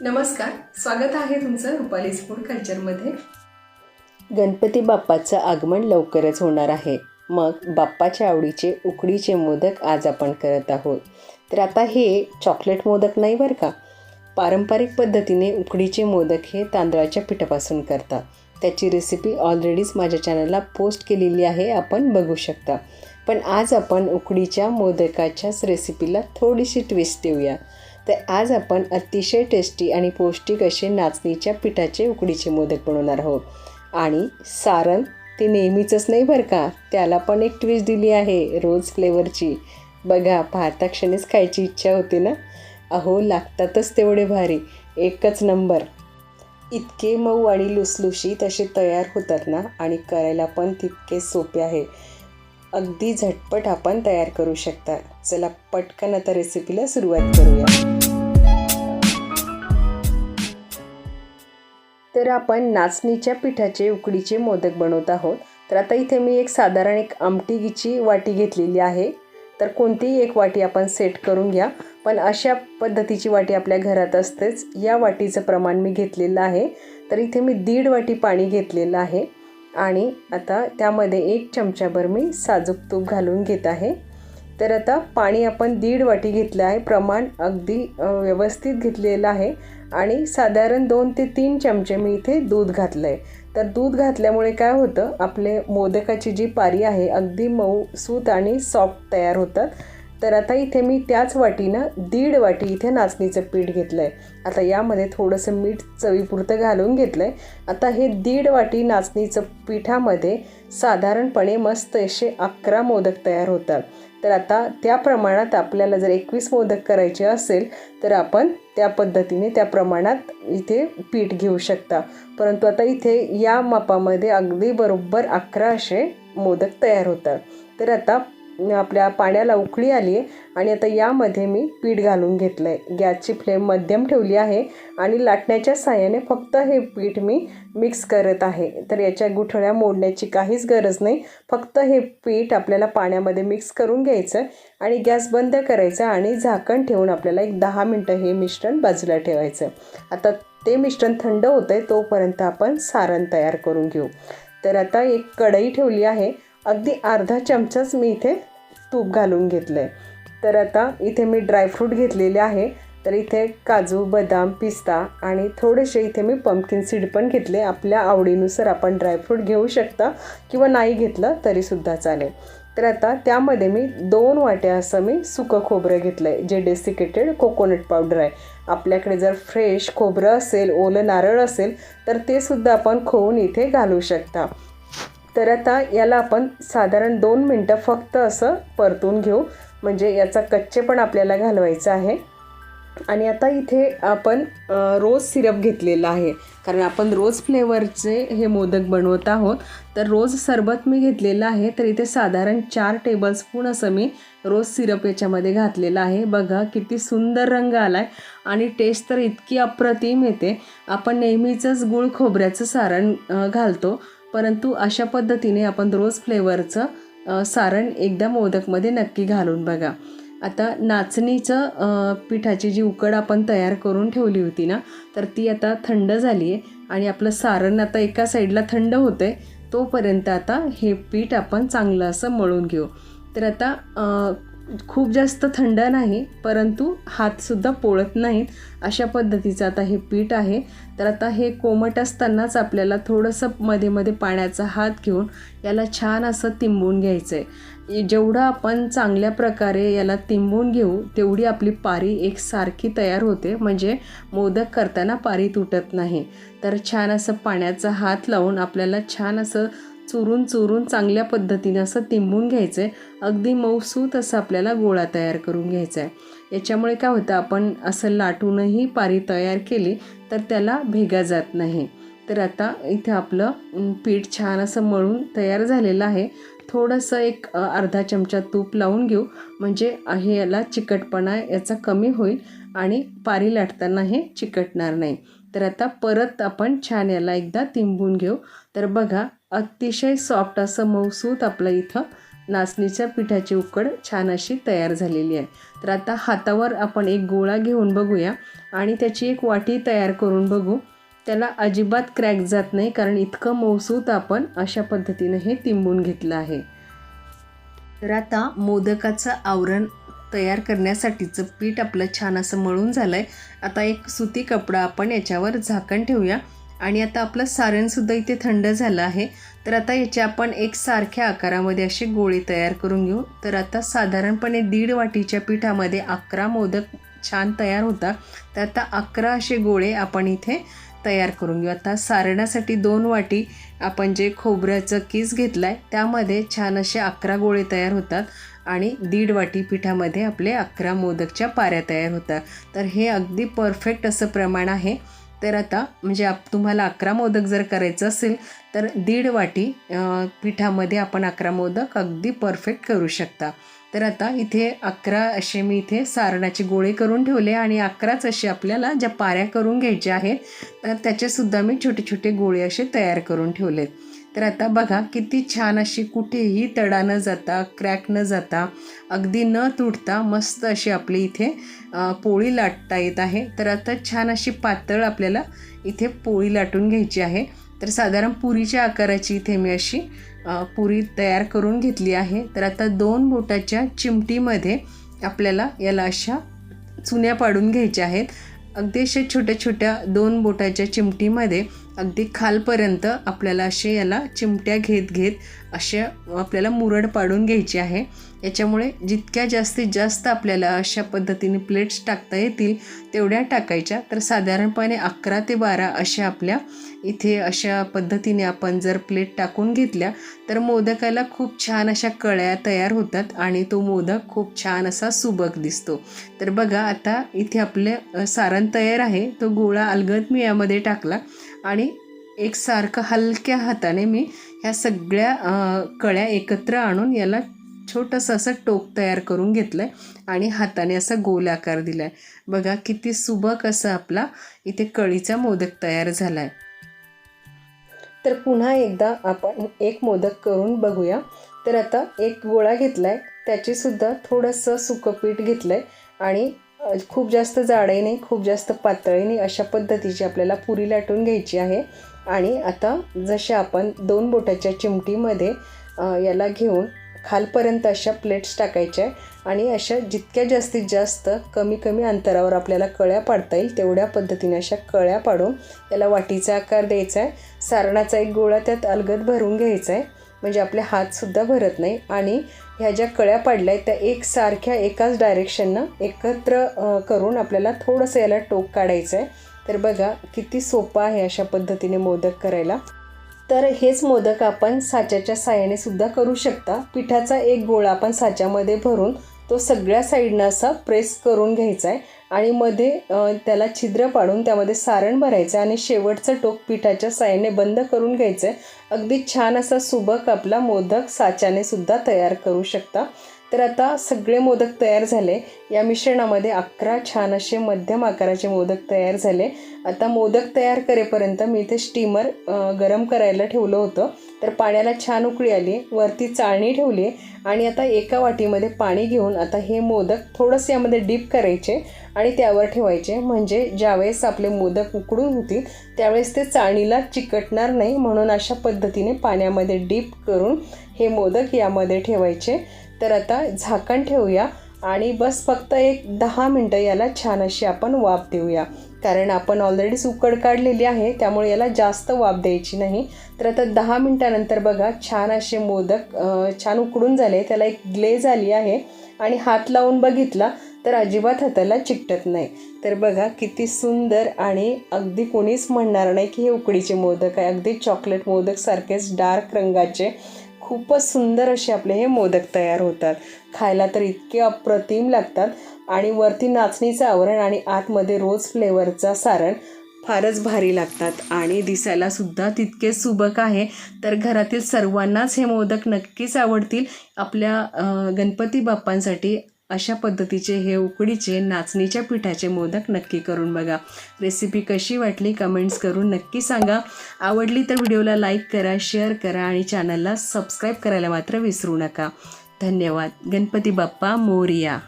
नमस्कार स्वागत आहे तुमचं रुपालीज फूड कल्चरमध्ये. गणपती बाप्पाचं आगमन लवकरच होणार आहे. मग बाप्पाच्या आवडीचे उकडीचे मोदक आज आपण करत आहोत. तर आता हे चॉकलेट मोदक नाही बरं का? पारंपरिक पद्धतीने उकडीचे मोदक हे तांदळाच्या पिठापासून करतात. त्याची रेसिपी ऑलरेडीच माझ्या चॅनलला पोस्ट केलेली आहे आपण बघू शकता. पण आज आपण उकडीच्या मोदकाच्याच रेसिपीला थोडीशी ट्विस्ट देऊया. तर आज आपण अतिशय टेस्टी आणि पौष्टिक असे नाचणीच्या पिठाचे उकडीचे मोदक बनवणार आहोत. आणि सारण ते नेहमीचंच नाही बरं का? त्याला पण एक ट्विस्ट दिली आहे रोज फ्लेवरची बघा पाहता क्षणीच खायची इच्छा होती ना? अहो लागतातच तेवढे भारी. एकच नंबर. इतके मऊ आणि लुसलुशीत असे तयार होतात ना? आणि करायला पण तितके सोपे आहे. अगदी झटपट आपण तयार करू शकता. चला पटकन आता रेसिपीला सुरुवात करूया. तर आपण नाचणीच्या पिठाचे उकडीचे मोदक बनवत आहोत. तर आता इथे मी एक साधारण एक आमटीची वाटी घेतलेली आहे. तर कोणतीही एक वाटी आपण सेट करून घ्या. पण अशा पद्धतीची वाटी आपल्या घरात असतेच. या वाटीचं प्रमाण मी घेतलेलं आहे. तर इथे मी दीड वाटी पाणी घेतलेलं आहे. आणि आता त्यामध्ये एक चमचाभर मी साजूक तूप घालून घेत आहे. तर आता पाणी आपण दीड वाटी घेतलं आहे. प्रमाण अगदी व्यवस्थित घेतलेलं आहे. आणि साधारण दोन ते तीन चमचे मी इथे दूध घातलं आहे तर दूध घातल्यामुळे काय होतं? आपले मोदकाची जी पारी आहे अगदी मऊ सूत आणि सॉफ्ट तयार होतात. तर आता इथे मी त्याच वाटीनं दीड वाटी इथे नाचणीचं पीठ घेतलं आहे आता यामध्ये थोडंसं मीठ चवीपुरतं घालून घेतलं आहे आता हे दीड वाटी नाचणीचं पिठामध्ये साधारणपणे मस्त असे अकरा मोदक तयार होतात. तर आता त्या प्रमाणात आपल्याला जर एकवीस मोदक करायचे असेल तर आपण त्या पद्धतीने त्या प्रमाणात इथे पीठ घेऊ शकता. परंतु आता इथे या मापामध्ये अगदी बरोबर अकरा असे मोदक तयार होतात. तर आता आपल्या पाण्याला उकळी आली आहे आणि आता यामध्ये मी पीठ घालून घेतलं आहे गॅसची फ्लेम मध्यम ठेवली आहे आणि लाटण्याच्या साह्याने फक्त हे पीठ मी मिक्स करत आहे. तर याच्या गुठळ्या मोडण्याची काहीच गरज नाही. फक्त हे पीठ आपल्याला पाण्यामध्ये मिक्स करून घ्यायचं आणि गॅस बंद करायचा आणि झाकण ठेवून आपल्याला एक दहा मिनटं हे मिश्रण बाजूला ठेवायचं. आता ते मिश्रण थंड होतं आहे तोपर्यंत आपण सारण तयार करून घेऊ. तर आता एक कढई ठेवली आहे. अगदी अर्धा चमचाच मी इथे तूप घालून घेतलं आहे तर आता इथे मी ड्रायफ्रूट घेतलेले आहे. तर इथे काजू बदाम पिस्ता आणि थोडेसे इथे मी पंपकिन सीड पण घेतले. आपल्या आवडीनुसार आपण ड्रायफ्रूट घेऊ शकता किंवा नाही घेतलं तरीसुद्धा चालेल. तर आता त्यामध्ये मी दोन वाट्या असं मी सुकं खोबरं घेतलं आहे जे डेसिकेटेड कोकोनट पावडर आहे. आपल्याकडे जर फ्रेश खोबरं असेल ओलं नारळ असेल तर ते सुद्धा आपण खोवून इथे घालू शकता. तर आता याला आपण साधारण दोन मिनटं फक्त असं परतून घेऊ. म्हणजे याचा कच्चे पण आपल्याला घालवायचा आहे. आणि आता इथे आपण रोज सिरप घेतलेला आहे. कारण आपण रोज फ्लेवरचे हे मोदक बनवत आहोत. तर रोज सरबत मी घेतलेलं आहे. तर इथे साधारण चार टेबलस्पून असं मी रोज सिरप याच्यामध्ये घातलेलं आहे. बघा किती सुंदर रंग आला आहे आणि टेस्ट तर इतकी अप्रतिम येते. आपण नेहमीचंच गुळ खोबऱ्याचं सारण घालतो. परंतु अशा पद्धतीने आपण रोज फ्लेवरचं सारण एकदा मोदकमध्ये नक्की घालून बघा. आता नाचणीचं पिठाची जी उकड आपण तयार करून ठेवली होती ना तर ती आता थंड झाली आहे आणि आपलं सारण आता एका साईडला थंड होतं आहे तोपर्यंत आता हे पीठ आपण चांगलं असं मळून घेऊ. तर आता खूप जास्त थंड नाही परंतु हातसुद्धा पोळत नाहीत. अशा पद्धतीचं आता हे पीठ आहे. तर आता हे कोमट असतानाच आपल्याला थोडंसं मध्ये मध्ये पाण्याचा हात घेऊन याला छान असं तिंबून घ्यायचं आहे जेवढं आपण चांगल्या प्रकारे याला तिंबून घेऊ तेवढी आपली पारी एक सारखी तयार होते. म्हणजे मोदक करताना पारी तुटत नाही. तर छान असं पाण्याचा हात लावून आपल्याला छान असं चुरून चुरून चांगल्या पद्धतीने असं तिंबून घ्यायचं आहे अगदी मऊसूत असं आपल्याला गोळा तयार करून घ्यायचा आहे याच्यामुळे काय होतं आपण असं लाटूनही पारी तयार केली तर त्याला भेगा जात नाही. तर आता इथे आपलं पीठ छान असं मळून तयार झालेलं आहे. थोडंसं एक अर्धा चमचा तूप लावून घेऊ. म्हणजे हे याला चिकटपणा याचा कमी होईल आणि पारी लाटताना हे चिकटणार नाही. तर आता परत आपण छान याला एकदा तिंबून घेऊ. तर बघा अतिशय सॉफ्ट असं मऊसूत आपलं इथं नाचणीच्या पिठाची उकड छान अशी तयार झालेली आहे. तर आता हातावर आपण एक गोळा घेऊन बघूया आणि त्याची एक वाटी तयार करून बघू. त्याला अजिबात क्रॅक जात नाही कारण इतकं मौसूत आपण अशा पद्धतीने हे तिंबून घेतलं आहे. तर आता मोदकाचं आवरण तयार करण्यासाठीचं पीठ आपलं छान असं मळून झालं आहे आता एक सुती कपडा आपण याच्यावर झाकण ठेवूया. आणि आता आपलं सारणसुद्धा इथे थंड झालं आहे. तर आता याचे आपण एक सारख्या आकारामध्ये असे गोळे तयार करून घेऊ. तर आता साधारणपणे दीड वाटीच्या पिठामध्ये अकरा मोदक छान तयार होता. तर आता अकरा असे गोळे आपण इथे तयार करून घेऊ. आता सारणासाठी दोन वाटी आपण जे खोबऱ्याचं किस घेतलं आहे त्यामध्ये छान असे अकरा गोळे तयार होतात आणि दीड वाटी पिठामध्ये आपले अकरा मोदकच्या पाऱ्या तयार होतात. तर हे अगदी परफेक्ट असं प्रमाण आहे. तर आता म्हणजे आप तुम्हाला अकरा मोदक जर करायचं असेल तर दीड वाटी पिठामध्ये आपण अकरा मोदक अगदी परफेक्ट करू शकता. तर आता इथे अकरा असे मी इथे सारणाचे गोळे करून ठेवले आणि अकराच असे आपल्याला ज्या पाऱ्या करून घ्यायच्या आहेत तर त्याचेसुद्धा मी छोटे छोटे गोळे असे तयार करून ठेवलेत. तर आता बघा किती छान अशी कुठेही तडा न जाता क्रॅक न जाता अगदी न तुटता मस्त अशी आपली इथे पोळी लाटता येत आहे. तर आता छान अशी पातळ आपल्याला इथे पोळी लाटून घ्यायची आहे. तर साधारण पुरीच्या आकाराची इथे मी अशी पुरी तयार करून घेतली आहे. तर आता दोन बोटाच्या चिमटीमध्ये आपल्याला याला अशा चुन्या पाडून घ्यायच्या आहेत. अगदी अशा छोट्या छोट्या दोन बोटाच्या चिमटीमध्ये अगदी खालपर्यंत आपल्याला असे याला चिमट्या घेत घेत अशा आपल्याला मुरड पाडून घ्यायची आहे. याच्यामुळे जितक्या जास्तीत जास्त आपल्याला अशा पद्धतीने प्लेट्स टाकता येतील तेवढ्या टाकायच्या. तर साधारणपणे अकरा ते बारा अशा आपल्या इथे अशा पद्धतीने आपण जर प्लेट टाकून घेतल्या तर मोदकाला खूप छान अशा कळ्या तयार होतात आणि तो मोदक खूप छान असा सुबक दिसतो. तर बघा आता इथे आपले सारण तयार आहे. तो गोळा अलगद मी यामध्ये टाकला. आणि एकसारखं हलक्या हाताने मी ह्या सगळ्या कळ्या एकत्र आणून याला छोटंसं असं टोक तयार करून घेतलं आहे आणि हाताने असा गोल आकार दिला आहे बघा किती सुबक असा आपला इथे कळीचा मोदक तयार झाला आहे तर पुन्हा एकदा आपण एक मोदक करून बघूया. तर आता एक गोळा घेतला आहे त्याचीसुद्धा थोडंसं सुकं पीठ घेतलं आहे आणि खूप जास्त जाडही नाही खूप जास्त पातळी नाही अशा पद्धतीची आपल्याला पुरी लाटून घ्यायची आहे. आणि आता जशा आपण दोन बोटाच्या चिमटीमध्ये याला घेऊन खालपर्यंत अशा प्लेट्स टाकायच्या आणि अशा जितक्या जास्तीत जास्त कमी कमी अंतरावर आपल्याला कळ्या पाडता येईल तेवढ्या पद्धतीने अशा कळ्या पाडून याला वाटीचा आकार द्यायचा आहे. सारणाचा एक गोळा त्यात अलगद भरून घ्यायचा आहे. म्हणजे आपले हातसुद्धा भरत नाही. आणि ह्या ज्या कळ्या पाडल्या आहेत त्या एकसारख्या एकाच डायरेक्शननं एकत्र करून आपल्याला थोडंसं याला टोक काढायचं आहे तर बघा किती सोपं आहे अशा पद्धतीने मोदक करायला. तर हेच मोदक आपण साच्याच्या साह्याने सुद्धा करू शकता. पिठाचा एक गोळा आपण साच्यामध्ये भरून तो सगळ्या साईडनं असा प्रेस करून घ्यायचा आहे आणि मध्ये त्याला छिद्र पाडून त्यामध्ये सारण भरायचं आहे आणि शेवटचं टोक पिठाच्या साह्याने बंद करून घ्यायचं. आहे अगदी छान असा सुबक आपला मोदक साच्याने सुद्धा तयार करू शकता. तर आता सगळे मोदक तयार झाले. या मिश्रणामध्ये अकरा छान असे मध्यम आकाराचे मोदक तयार झाले. आता मोदक तयार करेपर्यंत मी इथे स्टीमर गरम करायला ठेवलं होतं. तर पाण्याला छान उकळी आली वरती चाळणी ठेवली आणि आता एका वाटीमध्ये पाणी घेऊन आता हे मोदक थोडंसं यामध्ये डीप करायचे आणि त्यावर ठेवायचे. म्हणजे ज्यावेळेस आपले मोदक उकडून होतील त्यावेळेस ते चाळणीला चिकटणार नाही म्हणून अशा पद्धतीने पाण्यामध्ये डीप करून हे मोदक यामध्ये ठेवायचे. तर आता झाकण ठेवूया. आणि बस फक्त एक दहा मिनटं याला छान अशी आपण वाफ देऊया. कारण आपण ऑलरेडीच उकड काढलेली आहे त्यामुळे याला जास्त वाफ द्यायची नाही. तर आता दहा मिनटानंतर बघा छान असे मोदक छान उकडून झाले. त्याला एक ग्लेज आली आहे आणि हात लावून बघितला तर अजिबात हाताला चिकटत नाही. तर बघा किती सुंदर आणि अगदी कोणीच म्हणणार नाही की हे उकडीचे मोदक आहे. अगदी चॉकलेट मोदकसारखेच डार्क रंगाचे खूपच सुंदर असे आपले हे मोदक तयार होतात. खायला तर इतके अप्रतिम लागतात आणि वरती नाचणीचं आवरण आणि आतमध्ये रोज फ्लेवरचा सारण फारच भारी लागतात. आणि दिसायला सुद्धा तितके सुबक आहे. तर घरातील सर्वांनाच हे मोदक नक्कीच आवडतील. आपल्या गणपती बाप्पांसाठी अशा पद्धतीचे हे उकडीचे नाचणीच्या पिठाचे मोदक नक्की करून बघा. रेसिपी कशी वाटली कमेंट्स करून नक्की सांगा. आवडली तर व्हिडिओला लाईक करा शेअर करा आणि चॅनलला सबस्क्राईब करायला मात्र विसरू नका. धन्यवाद. गणपती बाप्पा मोरिया.